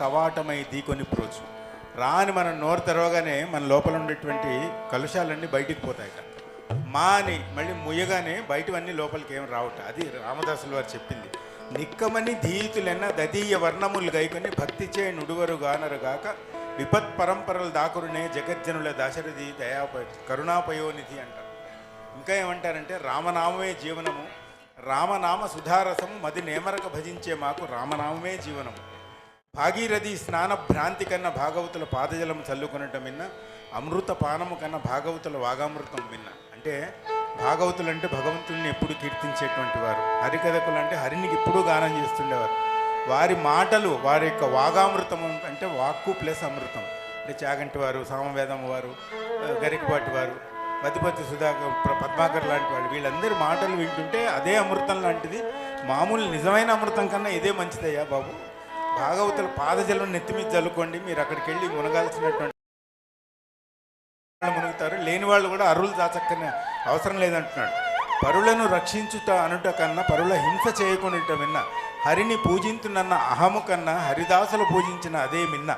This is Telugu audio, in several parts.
కవాటమై దీకొని ప్రోచు. రాని మనం నోరు తెరవగానే మన లోపల ఉండేటువంటి కలుషాలన్నీ బయటికి పోతాయట. మా అని మళ్ళీ ముయ్యగానే బయటవన్నీ లోపలికి ఏం రావట. అది రామదాసులు వారు చెప్పింది. నిక్కమని ధీతులన్న దదీయ వర్ణములు గైకొని భక్తి చే నుడువరు గానరుగాక విపత్ పరంపరలు దాకురునే జగజ్జనుల దాశరథి దయాప కరుణాపయోనిధి అంటారు ఇంకా ఏమంటారంటే రామనామమే జీవనము. రామనామ సుధారసము మది నేమరక భజించే మాకు రామనామమే జీవనము. భాగీరథి స్నాన భ్రాంతి కన్నా భాగవతుల పాదజలం చల్లుకొనటం విన్న అమృత పానము కన్నా భాగవతుల వాగామృతం విన్న అంటే భాగవతులు అంటే భగవంతుడిని ఎప్పుడు కీర్తించేటువంటి వారు. హరికథకులు అంటే హరిని ఎప్పుడూ గానం చేస్తుండేవారు. వారి మాటలు వారి యొక్క వాగామృతం అంటే వాక్కు ప్లస్ అమృతం. అంటే చాగంటి వారు సామవేదం వారు గరికపాటి వారు మతిపతి సుధాకర్ పద్మాకర్ లాంటి వాళ్ళు వీళ్ళందరి మాటలు వింటుంటే అదే అమృతం లాంటిది. మామూలు నిజమైన అమృతం కన్నా ఇదే మంచిదయ్యా బాబు. భాగవతుల పాదజలం నెత్తి మీద చల్లుకోండి మీరు అక్కడికి వెళ్ళి మునగాల్సినటువంటి మునుగుతారు. లేని వాళ్ళు కూడా అరువులు దాచక్కనే అవసరం లేదంటున్నాడు. పరులను రక్షించుట అనుట కన్నా పరుల హింస చేయకుండా విన్న హరిని పూజించునన్న అహము కన్నా హరిదాసులు పూజించిన అదే మిన్న.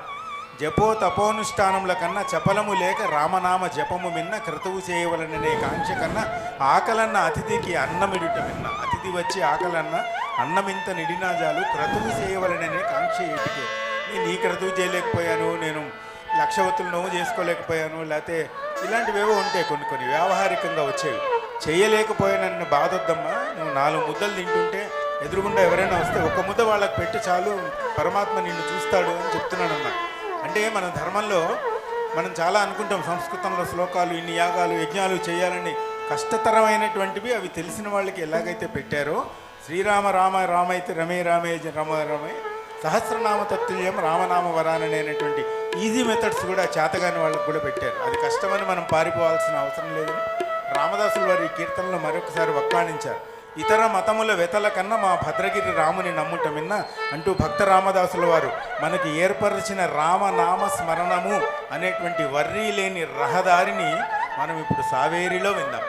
జపో తపోనుష్ఠానముల కన్నా చపలము లేక రామనామ జపము మిన్న క్రతువు చేయవలననే కాంక్ష కన్నా ఆకలన్న అతిథికి అన్నమిడుట మిన్న అతిథి వచ్చి ఆకలన్న అన్నమింత నిడినాజాలు క్రతువు చేయవలననే కాంక్ష ఏటికే. నేను ఈ క్రతువు చేయలేకపోయాను నేను లక్షవతులు నోవు చేసుకోలేకపోయాను లేకపోతే ఇలాంటివేవో ఉంటాయి కొన్ని కొన్ని వ్యావహారికంగా వచ్చేవి. చేయలేకపోయానన్న బాధొద్దమ్మా నువ్వు నాలుగు ముద్దలు తింటుంటే ఎదురుగుండా ఎవరైనా వస్తే ఒక ముద్ద వాళ్ళకి పెట్టి చాలు పరమాత్మ నిన్ను చూస్తాడు అని చెప్తున్నాడు అంటే మన ధర్మంలో మనం చాలా అనుకుంటాం సంస్కృతంలో శ్లోకాలు ఇన్ని యాగాలు యజ్ఞాలు చేయాలని కష్టతరమైనటువంటివి అవి తెలిసిన వాళ్ళకి ఎలాగైతే పెట్టారో శ్రీరామ రామ రామైతే రమే రామే రమ రమే సహస్రనామ తత్తుల్యం రామనామ వరాననేటువంటి ఈజీ మెథడ్స్ కూడా చేతగాని వాళ్ళకు కూడా పెట్టారు. అది కష్టమని మనం పారిపోవాల్సిన అవసరం లేదని రామదాసులు వారి కీర్తనలో మరొకసారి వక్కాణించారు. ఇతర మతముల వెతల కన్నా మా భద్రగిరి రాముని నమ్ముటమిన్న అంటూ భక్త రామదాసుల వారు మనకి ఏర్పరిచిన రామనామ స్మరణము అనేటువంటి వర్రీ లేని రహదారిని మనం ఇప్పుడు సావేరిలో విందాం.